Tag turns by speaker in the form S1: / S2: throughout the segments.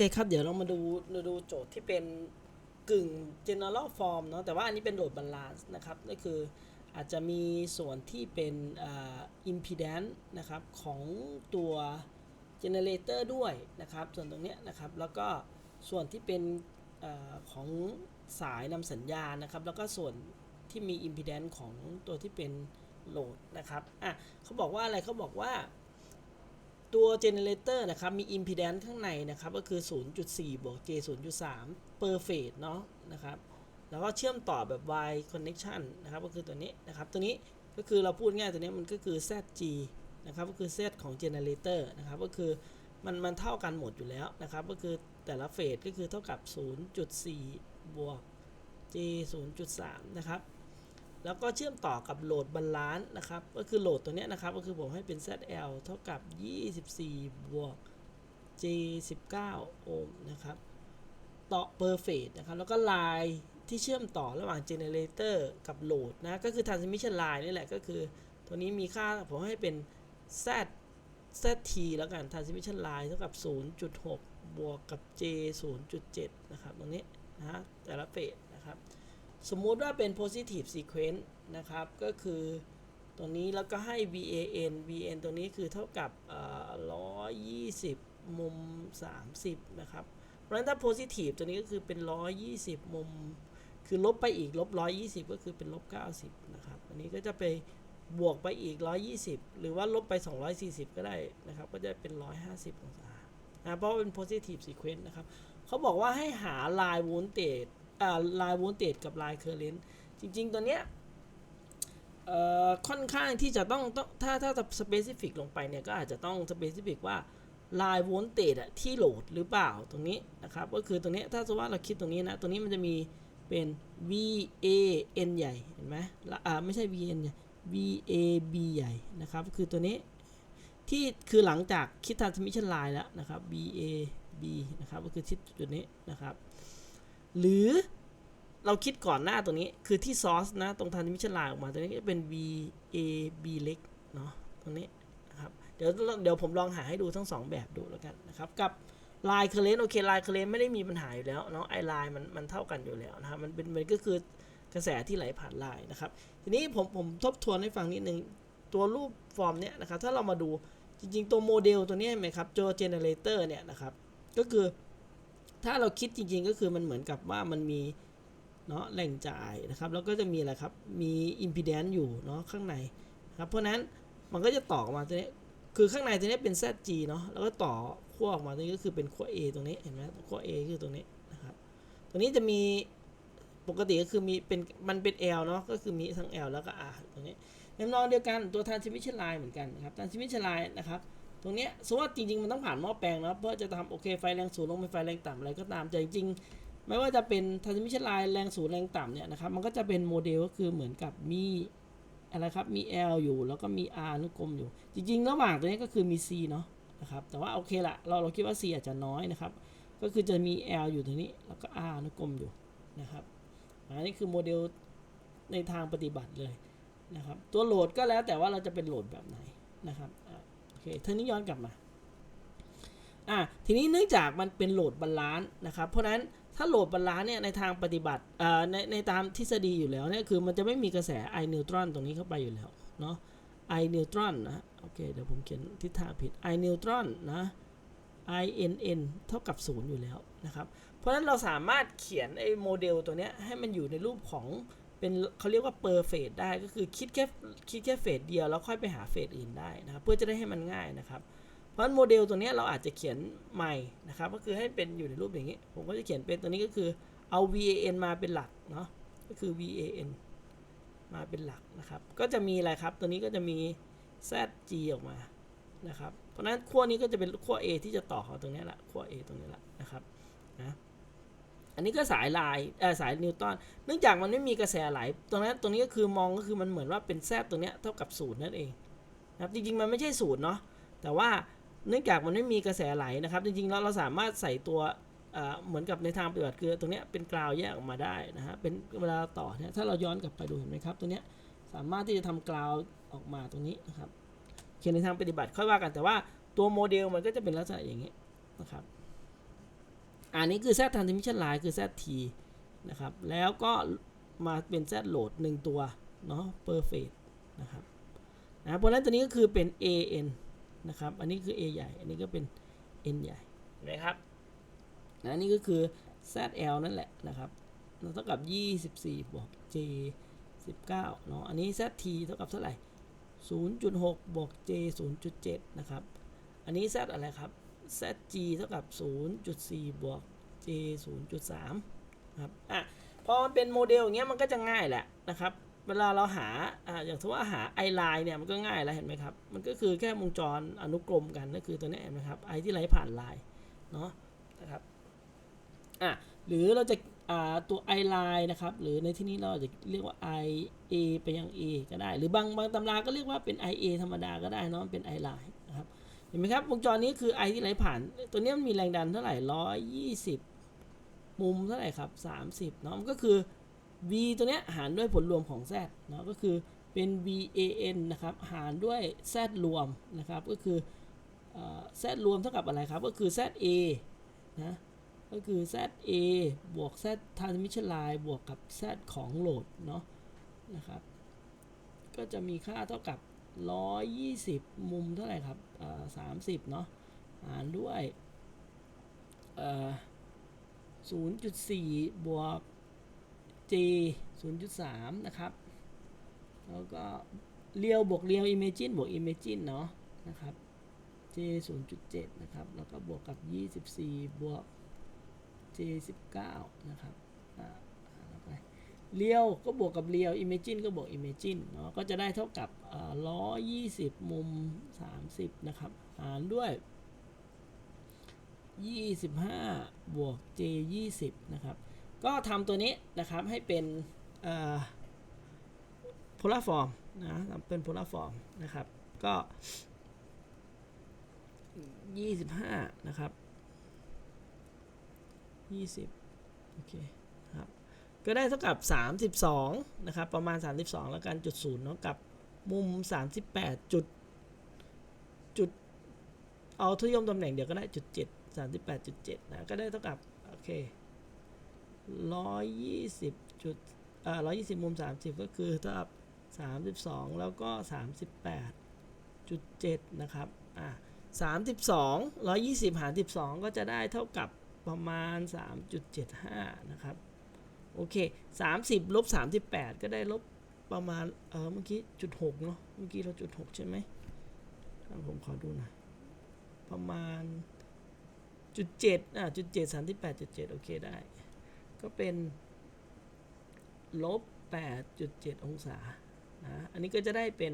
S1: เคครับ เดี๋ยวเรามาดูเราดูโจทย์ที่เป็นกึ่ง general form เนาะแต่ว่าอันนี้เป็นโหลด balance นะครับก็คืออาจจะมีส่วนที่เป็นอ่า impedance นะครับของตัว generator ด้วยนะครับ ส่วนตรงเนี้ยนะครับแล้วก็ส่วนที่เป็นอาของสายนำสัญญาณนะครับ แล้วก็ส่วนที่มี impedance ของตัวที่เป็นโหลดนะครับอะเขาบอกว่าอะไรเขาบอกว่า ตัว generator นะครับ มี impedance ข้างในนะครับ ก็คือ 0.4 บวก j 0.3 per phase เนาะนะครับ แล้วก็เชื่อมต่อแบบ y connection นะครับ ก็คือตัวนี้นะครับ ตัวนี้ก็คือเราพูดง่ายตัวนี้มันก็คือ zg นะครับ ก็คือ z ของ generator นะครับ ก็คือมันมันเท่ากันหมดอยู่แล้วนะครับ ก็คือแต่ละเฟสก็คือเท่ากับ 0.4 บวก j 0.3 นะครับ แล้วก็เชื่อมต่อกับโหลดบาลานซ์นะครับ ก็คือโหลดตัวเนี้ยนะครับ ก็คือผมให้เป็น ZL เท่ากับ 24 บวก J 19 โอห์มนะครับ ต่อ per phase นะครับ แล้วก็ลายที่เชื่อมต่อระหว่าง generator กับโหลดนะ ก็คือ transmission line นี่แหละ ก็คือตัวนี้มีค่าผมให้เป็น Z ZT แล้วกัน transmission line เท่ากับ 0.6 บวกกับ J 0.7 นะครับ ตรงนี้นะฮะแต่ละเฟสนะครับ สมมุติว่าเป็น positive sequence นะครับ ก็คือตัวนี้แล้วก็ให้ VAN VN ตัวนี้คือเท่ากับ120 มุม 30 นะครับ เพราะฉะนั้นถ้า positive ตัวนี้ก็คือเป็น 120 มุม คือลบไปอีกลบ 120 ก็คือเป็นลบ 90 นะครับ อันนี้ก็จะไปบวกไปอีก 120 หรือว่าลบไป 240 ก็ได้นะครับ ก็จะเป็น 150 องศานะเพราะว่าเป็น positive sequence นะครับ เขาบอกว่าให้หา line voltage อ่า line voltage กับ line current จริง ๆ ตัวเนี้ยเอ่อค่อนข้างที่จะต้องต้องถ้าถ้าจะ specific ลงไปเนี่ยก็อาจจะต้อง specific ว่า line voltage อะที่โหลดหรือเปล่าตรงนี้นะครับก็คือตรงนี้ถ้าสมมติว่าเราคิดตรงนี้นะ ตรงนี้มันจะมีเป็น VAN ใหญ่เห็นไหมอ่าไม่ใช่ VN ใหญ่ VAB ใหญ่นะครับคือตัวนี้ที่คือหลังจากคิด transmission line แล้วนะครับ VAB นะครับก็คือที่จุดนี้นะครับ หรือเราคิดก่อนหน้าตัวนี้คือที่ source นะตรง transmission line ออกมาตัวนี้จะเป็น VAB เล็กเนาะตรงนี้นะครับเดี๋ยวเดี๋ยวผมลองหาให้ดูทั้งสองแบบดูแล้วกันนะครับกับ line current โอเค line current ไม่ได้มีปัญหาอยู่แล้วเนาะไอ line มันมันเท่ากันอยู่แล้วนะครับมันเป็นมันก็คือกระแสที่ไหลผ่าน line นะครับ ทีนี้ผมผมทบทวนให้ฟังนิดนึงตัวรูปฟอร์มเนี้ยนะครับถ้าเรามาดูจริงๆ ตัวโมเดลตัวนี้เห็นไหมครับตัวเจเนเรเตอร์เนี่ยนะครับก็คือ ถ้าเราคิดจริง ๆ ก็คือมันเหมือนกับว่ามันมีเนาะแหล่งจ่ายนะครับ แล้วก็จะมีอะไรครับ มีอิมพีแดนซ์อยู่เนาะข้างในครับเพราะฉะนั้นมันก็จะต่อออกมาตัวนี้คือข้างในตัวนี้เป็น ZG เนาะแล้วก็ต่อขั้วออกมาตัวนี้ก็คือเป็นขั้ว A ตรงนี้เห็นไหมขั้ว A คือตรงนี้นะครับตัวนี้จะมีปกติก็คือมีเป็นมันเป็น L เนาะก็คือมีทั้ง L แล้วก็ R ตรงนี้ในนองเดียวกันตัว transmission line เหมือนกันนะครับ transmission line นะครับ ตรงเนี้ยสมมติว่าจริง ๆ มันต้องผ่านหม้อแปลงนะเพื่อจะทำโอเคไฟแรงสูงลงไปไฟแรงต่ำอะไรก็ตามแต่จริงๆ ไม่ว่าจะเป็น transmission line แรงสูงแรงต่ำเนี่ยนะครับมันก็จะเป็นโมเดลก็คือเหมือนกับมีอะไรครับมี L อยู่แล้วก็มี R อนุกรมอยู่ จริง ๆ ระหว่างตัวนี้ก็คือมี C เนาะนะครับแต่ว่าโอเคละเราเราคิดว่า C อาจจะน้อยนะครับก็คือจะมี L อยู่ตรงนี้แล้วก็ R อนุกรมอยู่นะครับอันนี้คือโมเดลในทางปฏิบัติเลยนะครับตัวโหลดก็แล้วแต่ว่าเราจะเป็นโหลดแบบไหนนะครับ เคทีนี้ย้อนกลับมาอะทีนี้เนื่องจากมันเป็นโหลดบาลานซ์นะครับ เพราะนั้นถ้าโหลดบาลานซ์เนี่ยในทางปฏิบัติอ่าในในตามทฤษฎีอยู่แล้วเนี่ยคือมันจะไม่มีกระแสไอนิวตรอนตรงนี้เข้าไปอยู่แล้วเนาะไอนิวตรอนนะโอเคเดี๋ยวผมเขียนทิศทางผิดไอนิวตรอนนะ i n n เท่ากับ 0 อยู่แล้วนะครับ เพราะฉะนั้นเราสามารถเขียนไอ้โมเดลตัวเนี้ยให้มันอยู่ในรูปของ เป็นเขาเรียกว่าเปอร์เฟสได้ก็คือคิดแค่คิดแค่เฟสเดียวแล้วค่อยไปหาเฟสอื่นได้นะครับเพื่อจะได้ให้มันง่ายนะครับ เพราะฉะนั้นโมเดลตัวนี้เราอาจจะเขียนใหม่นะครับก็คือให้เป็นอยู่ในรูปอย่างนี้ ผมก็จะเขียนเป็นตัวนี้ก็คือเอา VAN มาเป็นหลักเนาะก็คือ VAN มาเป็นหลักนะครับ ก็จะมีอะไรครับ ตัวนี้ก็จะมี ZG ออกมานะครับ เพราะฉะนั้นขั้วนี้ก็จะเป็นขั้ว A ที่จะต่อของตรงนี้แหละขั้ว A ตรงนี้แหละนะครับนะ อันนี้ก็สายลายเออสายนิวตันเนื่องจากมันไม่มีกระแสไหลตรงนั้นตรงนี้ก็คือมองก็คือมันเหมือนว่าเป็นแซดตรงนี้เท่ากับศูนย์นั่นเองนะครับจริงๆมันไม่ใช่ศูนย์เนาะแต่ว่าเนื่องจากมันไม่มีกระแสไหลนะครับ จริงๆแล้วเราสามารถใส่ตัวเหมือนกับในทางปฏิบัติคือตรงนี้เป็นกราวแยกออกมาได้นะฮะเป็นเวลาต่อเนี่ยถ้าเราย้อนกลับไปดูเห็นไหมครับตัวนี้สามารถที่จะทำกราวออกมาตรงนี้นะครับเขียนในทางปฏิบัติค่อยว่ากันแต่ว่าตัวโมเดลมันก็จะเป็นลักษณะอย่างนี้นะครับ อันนี้คือ Z transmission line คือ ZT นะครับ แล้วก็มาเป็น Z load หนึ่งตัว เนาะ per phase นะครับนะเพราะฉะนั้นตัวนี้ก็คือเป็น AN นะครับ อันนี้คือ A ใหญ่ อันนี้ก็เป็น N ใหญ่เห็นะครับนะนี่ก็คือ ZL นั่นแหละนะครับเท่ากับ 24 บวก J 19เนาะ อันนี้ ZT เท่ากับเท่าไหร่ 0.6 บวก J 0.7 นะครับ อันนี้ Z อะไรครับ ZG เท่ากับ 0.4 บวก J 0.3ครับอะพอมันเป็นโมเดลอย่างเงี้ยมันก็จะง่ายแหละนะครับ เวลาเราหาอ่าอย่างสมมติว่าหา i line เนี่ยมันก็ง่ายแล้วเห็นไหมครับ มันก็คือแค่วงจรอนุกรมกันก็คือตัวนี้เห็นไหมครับ i ที่ไหลผ่านไลน์เนาะนะครับอะหรือเราจะอ่าตัว i line นะครับ หรือในที่นี้เราจะเรียกว่า i a ไปยัง a ก็ได้ หรือบางบางตำราก็เรียกว่าเป็น i a ธรรมดาก็ได้เนาะเป็น i line นะครับ เห็นไหมครับวงจรนี้คือ i ที่ไหลผ่าน ตัวนี้มันมีแรงดันเท่าไหร่ร้อยยี่สิบมุมเท่าไหร่ครับสามสิบเนาะมันก็คือ v ตัวเนี้ยหารด้วยผลรวมของ z เนาะก็คือเป็น van นะครับหารด้วย z รวมนะครับก็คือเอ่อ z รวมเท่ากับอะไรครับก็คือ za นะก็คือ za บวก z transmission line บวกกับ z ของโหลดเนาะนะครับก็จะมีค่าเท่ากับ 120 มุมเท่าไหร่ครับเอ่อ30เนาะ หารด้วยเอ่อ0.4บวก J 0.3นะครับ แล้วก็เรียวบวกเรียว Imagine บวก Imagine เนาะนะครับ J 0.7นะครับ แล้วก็บวกกับ24บวก J 19นะครับอ่าแล้วไป เรียวก็บวกกับเรียว Imagine ก็บวก Imagine เนาะก็จะได้เท่ากับอ่า120มุม30นะครับหารด้วย25บวก J 20นะครับ ก็ทำตัวนี้นะครับให้เป็นโพลาร์ฟอร์มนะทำเป็นโพลาร์ฟอร์มนะครับ ก็25นะครับ20โอเคครับ ก็ได้เท่ากับ 32 นะครับ ประมาณ 32 แล้วกันจุดศูนย์เนาะกับมุม 38 จุดจุดเอาทศนิยมตำแหน่งเดี๋ยวก็ได้จุด7 38.7 นะ ก็ได้เท่ากับ โอเคร้อยยี่สิบจุดเอ่าร้อยยี่สิบมุมสามสิบก็คือเท่ากับสามสิบสองแล้วก็สามสิบแปดจุดเจ็ดนะครับ อ่าสามสิบสองร้อยยี่สิบหารสิบสองก็จะได้เท่ากับประมาณสามจุดเจ็ดห้านะครับ โอเคสามสิบลบสามสิบแปดก็ได้ลบประมาณ เออเมื่อกี้จุดหกเนาะ เมื่อกี้เราจุดหกใช่ไหมผมขอดูหน่อย ประมาณจุดเจ็ดอะจุดเจ็ดสามสิบแปดจุดเจ็ดโอเคได้ ก็เป็นลบ8.7องศา นะ อันนี้ก็จะได้เป็น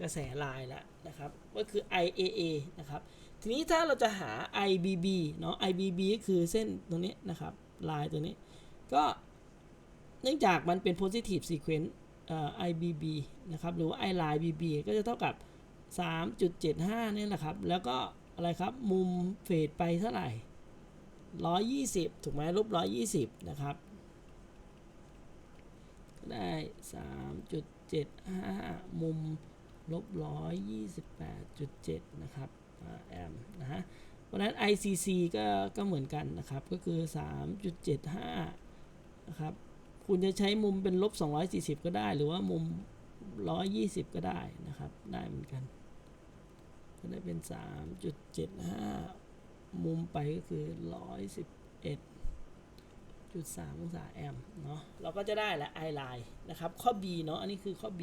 S1: กระแสลายแล้วนะครับ ก็คือ IAA นะครับ ทีนี้ถ้าเราจะหา IBB เนาะ IBB ก็คือเส้นตรงนี้นะครับ ลายตัวนี้ ก็ เนื่องจากมันเป็น positive sequence เอ่อ IBB นะครับ หรือว่า I line BB ก็จะเท่ากับ 3.75นี่แหละครับ แล้วก็อะไรครับ มุมเฟดไปเท่าไหร่ร้อยยี่สิบถูกไหมลบร้อยยี่สิบนะครับ ได้สามจุดเจ็ดห้ามุมลบร้อยยี่สิบแปดจุดเจ็ดนะครับแอมนะฮะเพราะนั้น ICC ก็ก็เหมือนกันนะครับ ก็คือ 3.75 นะครับ คุณจะใช้มุมเป็นลบ 240 ก็ได้ หรือว่ามุม 120 ก็ได้นะครับ ได้เหมือนกัน ก็ได้เป็น 3.75 มุมไปก็คือ 111.3 องศาแอมเนาะเราก็จะได้แหละ I line นะครับ ข้อ B เนาะอันนี้คือข้อ B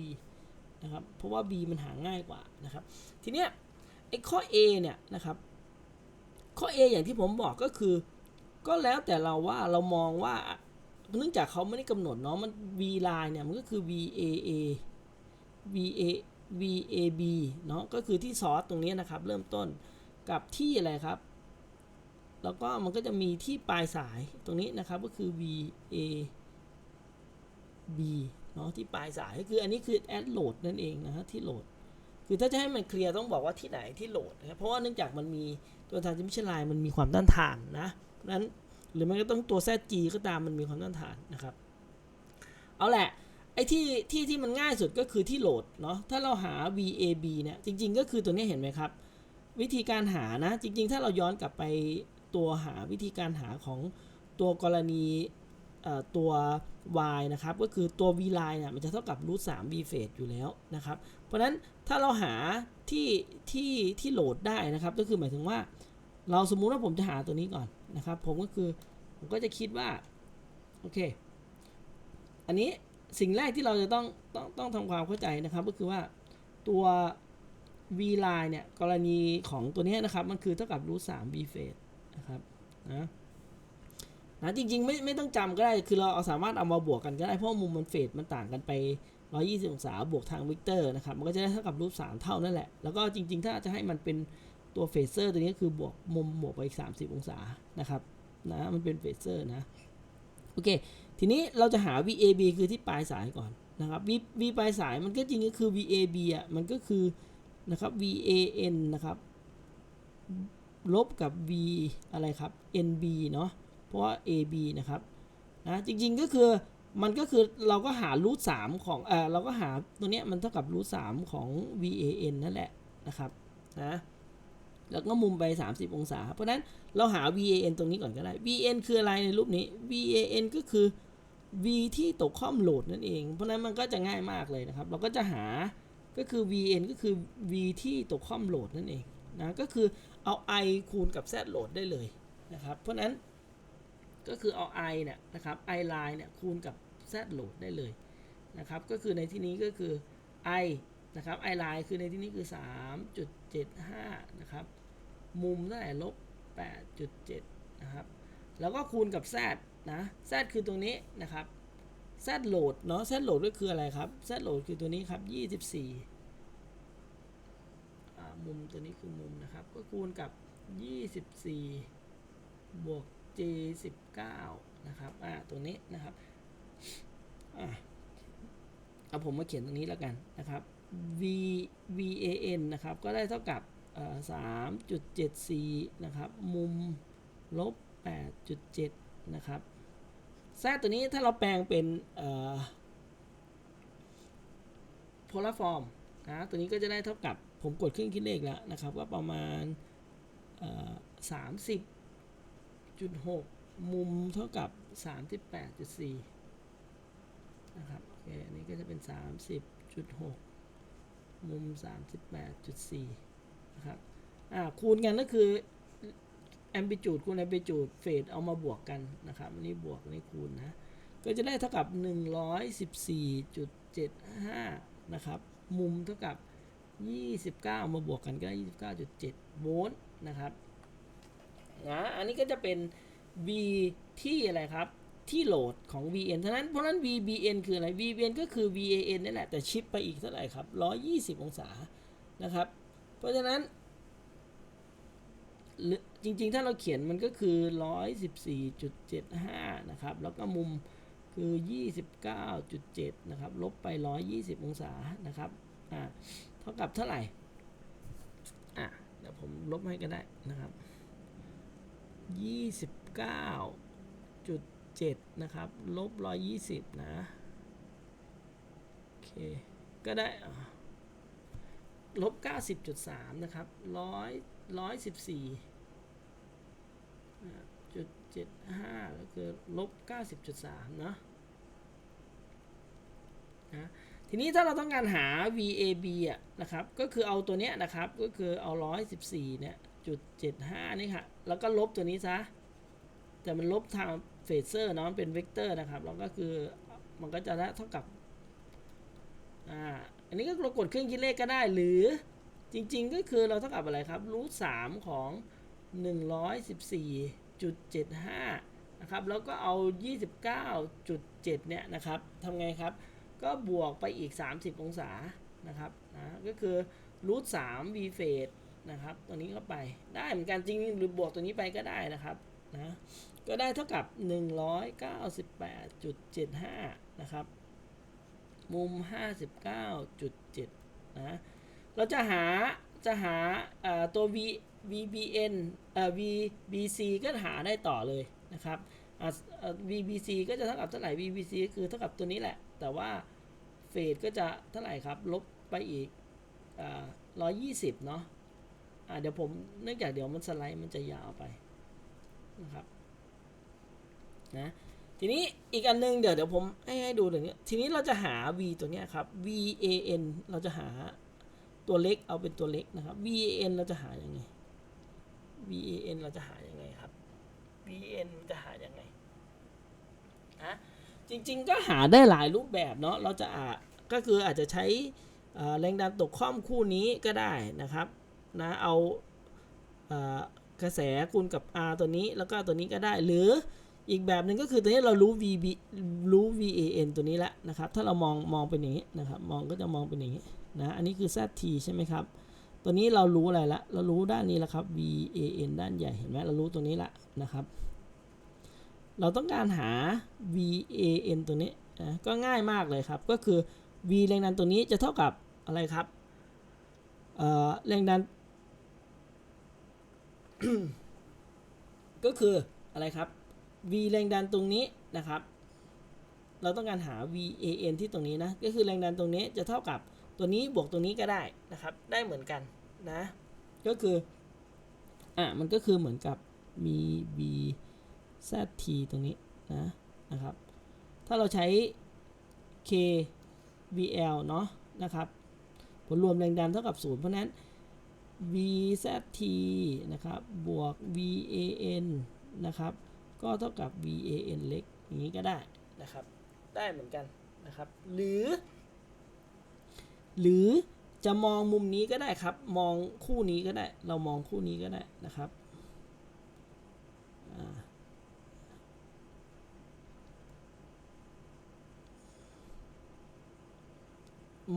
S1: นะครับเพราะว่า B มันหาง่ายกว่านะครับ ทีเนี้ยไอ้ข้อ A เนี่ยนะครับ ข้อ A อย่างที่ผมบอกก็คือ ก็แล้วแต่เราว่าเรามองว่า เนื่องจากเขาไม่ได้กำหนดเนาะมัน V line เนี่ยมันก็คือ VAA VA VAB เนาะก็คือที่ซอสตรงนี้นะครับ เริ่มต้นกับที่อะไรครับ แล้วก็มันก็จะมีที่ปลายสายตรงนี้นะครับก็คือ VAB เนาะที่ปลายสายก็คืออันนี้คือ add load นั่นเองนะฮะที่โหลดคือถ้าจะให้มันเคลียร์ต้องบอกว่าที่ไหนที่โหลดนะครับเพราะว่าเนื่องจากมันมีตัว transmission line มันมีความต้านทานนะเพราะนั้น หรือมันก็ต้องตัว ZG ก็ตามมันมีความต้านทานนะครับ เอาแหละไอ้ที่ที่ที่มันง่ายสุดก็คือที่โหลดเนาะถ้าเราหา VAB เนี่ยจริง ๆ ก็คือตัวนี้เห็นไหมครับ วิธีการหานะจริง ๆ ถ้าเราย้อนกลับไปตัวหาวิธีการหาของตัวกรณีตัว y นะครับ ก็คือตัว v line เนี่ยมันจะเท่ากับ root 3 v phase อยู่แล้วนะครับ เพราะฉะนั้นถ้าเราหาที่ที่ที่โหลดได้นะครับ ก็คือหมายถึงว่า เราสมมุติว่าผมจะหาตัวนี้ก่อน นะครับ ผมก็คือผมก็จะคิดว่าโอเค อันนี้สิ่งแรกที่เราจะต้องต้องต้องทำความเข้าใจนะครับ ก็คือว่าตัว v line เนี่ยกรณีของตัวนี้นะครับ มันคือเท่ากับ root 3 v phase นะครับนะนะจริงๆไม่ไม่ต้องจำก็ได้คือเราเอาสามารถเอามาบวกกันก็ได้เพราะมุมมันเฟสมันต่างกันไป 120 องศาบวกทางเวกเตอร์นะครับมันก็จะได้เท่ากับรูท3เท่านั่นแหละ แล้วก็จริงๆ ถ้าจะให้มันเป็น ตัวเฟเซอร์ตัวนี้คือบวกมุมบวกไปอีก 30 องศานะครับนะมันเป็นเฟเซอร์นะโอเค ทีนี้เราจะหา VAB คือที่ปลายสายก่อนนะครับ V V ปลายสายมันก็จริงก็คือ VAB อะมันก็คือนะครับ VAN นะครับลบกับ V อะไรครับ NB เนาะเพราะว่า AB นะครับนะจริงๆก็คือมันก็คือเราก็หารูทสามของเออเราก็หาตัวเนี้ยมันเท่ากับรูทสามของ VAN นั่นแหละนะครับนะ แล้วก็มุมไป 30 องศา เพราะนั้นเราหา VAN ตรงนี้ก่อนก็ได้ VN คืออะไรในรูปนี้ VAN ก็คือ V ที่ตกข้อมโหลดนั่นเอง เพราะนั้นมันก็จะง่ายมากเลยนะครับ เราก็จะหาก็คือ VN ก็คือ V ที่ตกข้อมโหลดนั่นเองนะก็คือเอา I คูณกับ Z โหลดได้เลยนะครับ เพราะนั้นก็คือเอา i เนี่ยนะครับ i line เนี่ยคูณกับ z load ได้เลยนะครับก็คือในที่นี้ก็คือ i นะครับ i line คือในที่นี้คือ 3.75 นะครับ มุมเท่าไหร่ลบ 8.7 นะครับ แล้วก็คูณกับ z นะ z คือตรงนี้นะครับ z load เนาะ z load ก็คืออะไรครับ z load คือตัวนี้ครับ 24อ่มุมตัวนี้คือมุมนะครับ ก็คูณกับ 24 บวก G 19 นะครับ อ่า ตัวนี้นะครับ อ่าเอาผมมาเขียนตรงนี้แล้วกันนะครับ V VAN นะครับ ก็ได้เท่ากับ สามจุดเจ็ดสี่นะครับ มุมลบแปดจุดเจ็ดนะครับแซตัวนี้ถ้าเราแปลงเป็นโพลาฟอร์มนะตัวนี้ก็จะได้เท่ากับผมกดเครื่องคิดเลขแล้วนะครับก็ประมาณสามสิบ6มุมเท่ากับ38.4นะครับโอเคอันนี้ก็จะเป็น30.6มุม38.4 นะครับคูณกันก็คือ amplitude คูณ amplitude เฟสเอามาบวกกันนะครับอันนี้บวกอันนี้คูณนะก็จะได้เท่ากับ 114.75 นะครับ มุมเท่ากับ 29 มาบวกกันก็ได้ 29.7 โวลต์นะครับนะอันนี้ก็จะเป็น V ที่อะไรครับ ที่โหลดของ VN เท่านั้น เพราะนั้น VBN คืออะไร VBN ก็คือ VAN นั่นแหละ แต่ชิปไปอีกเท่าไหร่ครับ 120 องศานะครับ เพราะฉะนั้นจริงๆ ถ้าเราเขียนมันก็คือ 114.75 นะครับ แล้วก็มุมคือ 29.7 นะครับ ลบไป 120 องศา นะครับ อ่า เท่ากับเท่าไหร่ อะ เดี๋ยวผมลบให้ก็ได้นะครับยี่สิบเก้าจุดเจ็ดนะครับ ลบร้อยยี่สิบนะ โอเค ก็ได้ ลบเก้าสิบจุดสามนะครับร้อยร้อยสิบสี่จุดเจ็ดห้าก็คือลบเก้าสิบจุดสามเนาะนะทีนี้ถ้าเราต้องการหา VAB อะนะครับ ก็คือเอาตัวเนี้ยนะครับ ก็คือเอาร้อยสิบสี่เนี่ยจุดเจ็ดห้านี่ค่ะ แล้วก็ลบตัวนี้ซะ แต่มันลบทางเฟเซอร์เนาะเป็นเวกเตอร์นะครับ แล้วก็คือมันก็จะได้เท่ากับ อ่า อันนี้ก็เรากดเครื่องคิดเลขก็ได้หรือจริงๆ ก็คือเราเท่ากับอะไรครับรูทสามของหนึ่งร้อยสิบสี่จุดเจ็ดห้านะครับ แล้วก็เอายี่สิบเก้าจุดเจ็ดเนี่ยนะครับทำไงครับ ก็บวกไปอีกสามสิบองศานะครับนะก็คือรูทสาม v เฟสนะครับตัวนี้เข้าไปได้เหมือนกันจริงหรือบวกตัวนี้ไปก็ได้นะครับนะก็ได้เท่ากับ 198.75 นะครับ มุม 59.7 นะ เราจะหา จะหาตัว v vbn เอ่อ vbc ก็หาได้ต่อเลยนะครับ vbc ก็จะเท่ากับเท่าไหร่ vbc ก็คือเท่ากับตัวนี้แหละ แต่ว่าเฟสก็จะเท่าไหร่ครับ ลบไปอีกอ่า120เนาะะเดี๋ยวผม เนื่องจากเดี๋ยวมันสไลด์มันจะยาวไปนะครับนะ ทีนี้อีกอันนึงเดี๋ยวเดี๋ยวผมให้ให้ดูอย่งนี้ทีนี้เราจะหา v ตัวเนี้ยครับ v a n เราจะหาตัวเล็กเอาเป็นตัวเล็กนะครับ v a n เราจะหายังไง v a n เราจะหายังไงครับ v a n จะหายังไงนะจริงๆก็หาได้หลายรูปแบบเนาะเราจะอ่าก็คืออาจจะใช้แรงดันตกข้อมคู่นี้ก็ได้นะครับนะเอากระแสคูณกับ R ตัวนี้แล้วก็ตัวนี้ก็ได้หรือ อีกแบบหนึ่งก็คือตัวนี้เรารู้ VB รู้ VAN ตัวนี้แล้วนะครับ ถ้าเรามองมองเป็นอย่างนี้นะครับ มองก็จะมองเป็นอย่างนี้นะ อันนี้คือ ZT ใช่ไหมครับ ตัวนี้เรารู้อะไรละ เรารู้ด้านนี้แล้วครับ VAN ด้านใหญ่ เห็นไหมเรารู้ตัวนี้ละนะครับ เราต้องการหา VAN ตัวนี้นะก็ง่ายมากเลยครับ ก็คือ V แรงดันตัวนี้จะเท่ากับอะไรครับ เอ่อ แรงดัน ก็คืออะไรครับ V แรงดันตรงนี้นะครับ เราต้องการหา VAN ที่ตรงนี้นะ ก็คือแรงดันตรงนี้จะเท่ากับตัวนี้บวกตัวนี้ก็ได้นะครับ ได้เหมือนกันนะ ก็คือ อะ มันก็คือเหมือนกับมี V ZT ตรงนี้นะนะครับ ถ้าเราใช้ K VL เนาะนะครับ ผลรวมแรงดันเท่ากับ 0 เพราะฉะนั้น VZT นะครับ บวก VAN นะครับ ก็เท่ากับ VAN เล็กอย่างนี้ก็ได้นะครับ ได้เหมือนกันนะครับ หรือ หรือจะมองมุมนี้ก็ได้ครับ มองคู่นี้ก็ได้ เรามองคู่นี้ก็ได้นะครับอ่า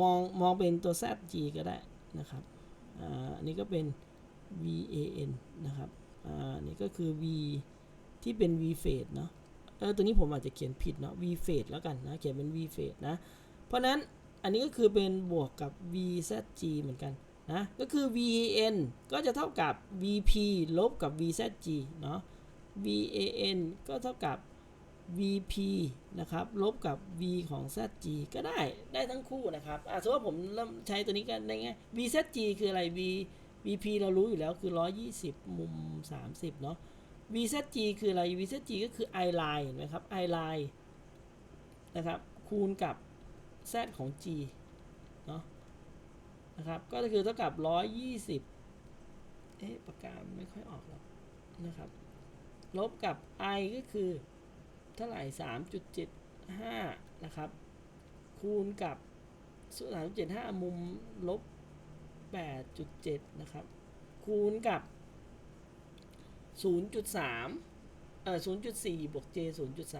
S1: มองมองเป็นตัว ZG ก็ได้นะครับ อ่าอันนี้ก็เป็น VAN นะครับ อ่าอันนี่ก็คือ V ที่เป็น V phase เนาะเออตัวนี้ผมอาจจะเขียนผิดเนาะ V phase แล้วกันนะเขียนเป็น V phase นะ เพราะนั้นอันนี้ก็คือเป็นบวกกับ VZG เหมือนกันนะก็คือ VAN ก็จะเท่ากับ VP ลบกับ VZG เนาะ VAN ก็เท่ากับ VP นะครับ ลบกับ V ของ ZG ก็ได้ ได้ทั้งคู่นะครับอะสมมติว่าผมเริ่มใช้ตัวนี้กันได้ไง VZG คืออะไร V VP เรารู้อยู่แล้วคือ 120 มุม 30 เนาะ VZG คืออะไร VZG ก็คือ I line เห็นไหมครับ I line นะครับ คูณกับ Z ของ G เนาะนะครับ ก็คือเท่ากับ 120 เอ๊ะปากกาไม่ค่อยออกหรอกนะครับ ลบกับ I ก็คือ เท่าไหร่ 3.75 นะครับ คูณกับ3.75 มุมลบ 8.7 นะครับ คูณกับ 0.3เอ่อ0.4 บวก j 0.3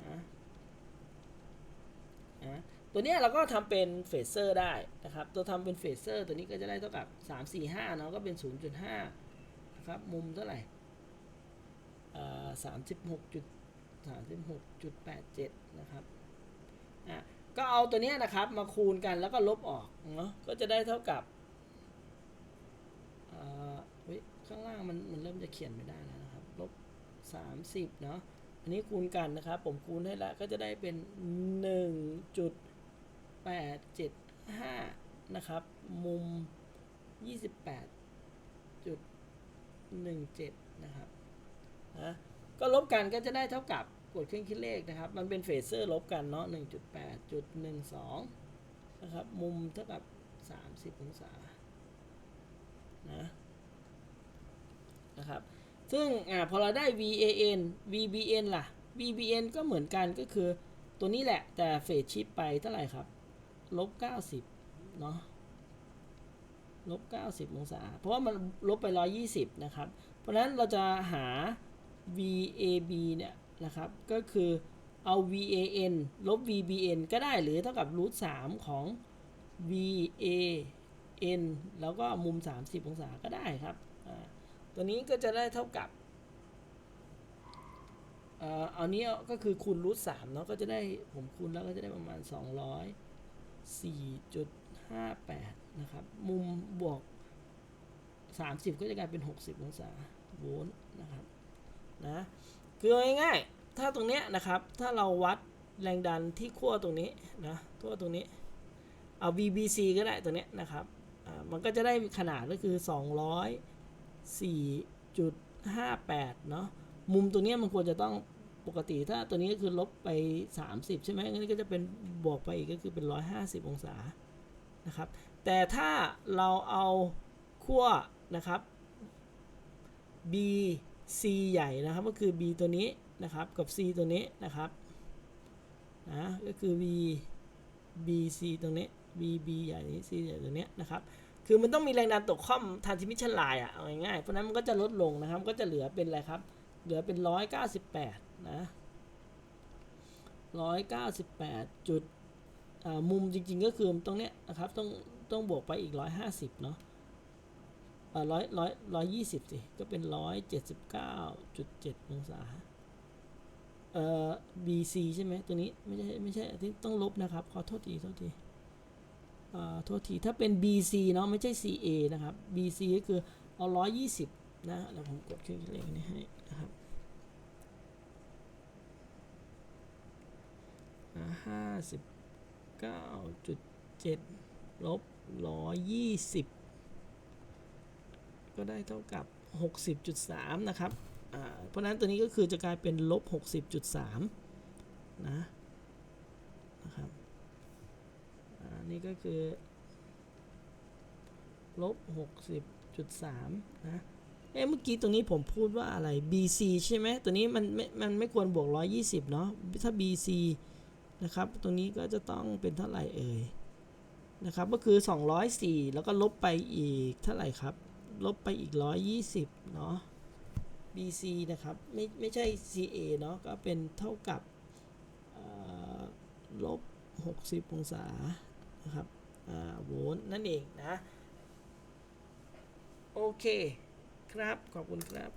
S1: นะนะตัวนี้เราก็ทำเป็นเฟสเซอร์ได้นะครับ ตัวทำเป็นเฟสเซอร์ตัวนี้ก็จะได้เท่ากับ 3 4 5เนาะก็เป็น 0.5 นะครับ มุมเท่าไหร่เอ่อ36จุด36.87 นะครับอะก็เอาตัวนี้นะครับมาคูณกันแล้วก็ลบออกเนาะก็จะได้เท่ากับเอ่อเฮ้ย ข้างล่างมันมันเริ่มจะเขียนไม่ได้แล้วนะครับลบ30เนาะอันนี้คูณกันนะครับ ผมคูณให้ล้วก็จะได้เป็น 1.875 นะครับ มุม 28.17 นะครับนะก็ลบกันก็จะได้เท่ากับกดเครื่องคิดเลขนะครับ มันเป็นเฟเซอร์ลบกันเนาะ 1.8.12 นะครับ มุมเท่ากับ 30 องศานะ นะครับ ซึ่งอพอเราได้ VAN VBN ล่ะ VBN ก็เหมือนกันก็คือตัวนี้แหละแต่เฟสชิปไปเท่าไหร่ครับลบ90เนาะลบ90 องศา เพราะว่ามันลบไป 120 นะครับ เพราะนั้นเราจะหา VAB เนี่ยนะครับ ก็คือเอา VAN ลบ VBN ก็ได้หรือเท่ากับรูท3ของ VAN แล้วก็มุม 30 องศาก็ได้ครับ ตัวนี้ก็จะได้เท่ากับเอ่อเอานี้ก็คือคูณรูท3เนาะก็จะได้ผมคูณแล้วก็จะได้ประมาณ 204.58 นะครับ มุมบวก 30 ก็จะกลายเป็น 60 องศาโวลต์นะครับนะคือง่ายๆ ถ้าตรงเนี้ยนะครับ ถ้าเราวัดแรงดันที่ขั้วตรงนี้นะขั้วตรงนี้ เอา VBC ก็ได้ตัวเนี้ยนะครับ อ่า มันก็จะได้ขนาดก็คือ 4.58 เนาะมุมตัวนี้มันควรจะต้องปกติถ้าตัวนี้ก็คือลบไป 30 ใช่ไหมงั้นก็จะเป็นบวกไปอีกก็คือเป็น 150 องศานะครับ แต่ถ้าเราเอาขั้วนะครับ B C ใหญ่นะครับก็คือ B ตัวนี้นะครับกับ C ตัวนี้นะครับนะก็คือ V B C ตรงนี้ B B ใหญ่นี้ C ใหญ่ตัวเนี้ยนะครับ คือมันต้องมีแรงดันตกข้อมทานทิมิชันไลน์อะเอาง่ายๆเพราะนั้นมันก็จะลดลงนะครับ ก็จะเหลือเป็นอะไรครับ เหลือเป็น 198 นะ 198 จุดอ่ามุมจริงๆก็คือตรงเนี้ยนะครับ ต้องต้องบวกไปอีก 150 เนาะอ่าร้อยร้อยร้อยยี่สิบสิ ก็เป็น179.7องศาเอ่อ BC ใช่ไหมตัวนี้ ไม่ใช่ ไม่ใช่ที่ต้องลบนะครับ ขอโทษที โทษที โทษทีถ้าเป็น BC เนาะไม่ใช่ CA นะครับ BC ก็คือเอา120 นะแล้วผมกดเครื่องเลขนี้ให้นะครับห้าสิบเก้าจุดเจ็ดลบร้อยยี่สิบก็ได้เท่ากับหกสิบจุดสามนะครับ เพราะนั้นตัวนี้ก็คือจะกลายเป็นลบหกสิบจุดสามนะนะครับอ่านี่ ก็คือลบหกสิบจุดสามนะ เอ๊ะเมื่อกี้ตรงนี้ผมพูดว่าอะไร BC ใช่ไหม ตัวนี้มันไม่มันไม่ควรบวก 120 เนาะ ถ้า BC นะครับ ตรงนี้ก็จะต้องเป็นเท่าไหร่เอ่ย นะครับ ก็คือ 204 แล้วก็ลบไปอีกเท่าไหร่ครับ ลบไปอีก 120 เนาะ BC นะครับ ไม่ไม่ใช่ CA เนาะ ก็เป็นเท่ากับลบ 60 องศา นะครับโวลต์นั่นเองนะ โอเคครับ ขอบคุณครับ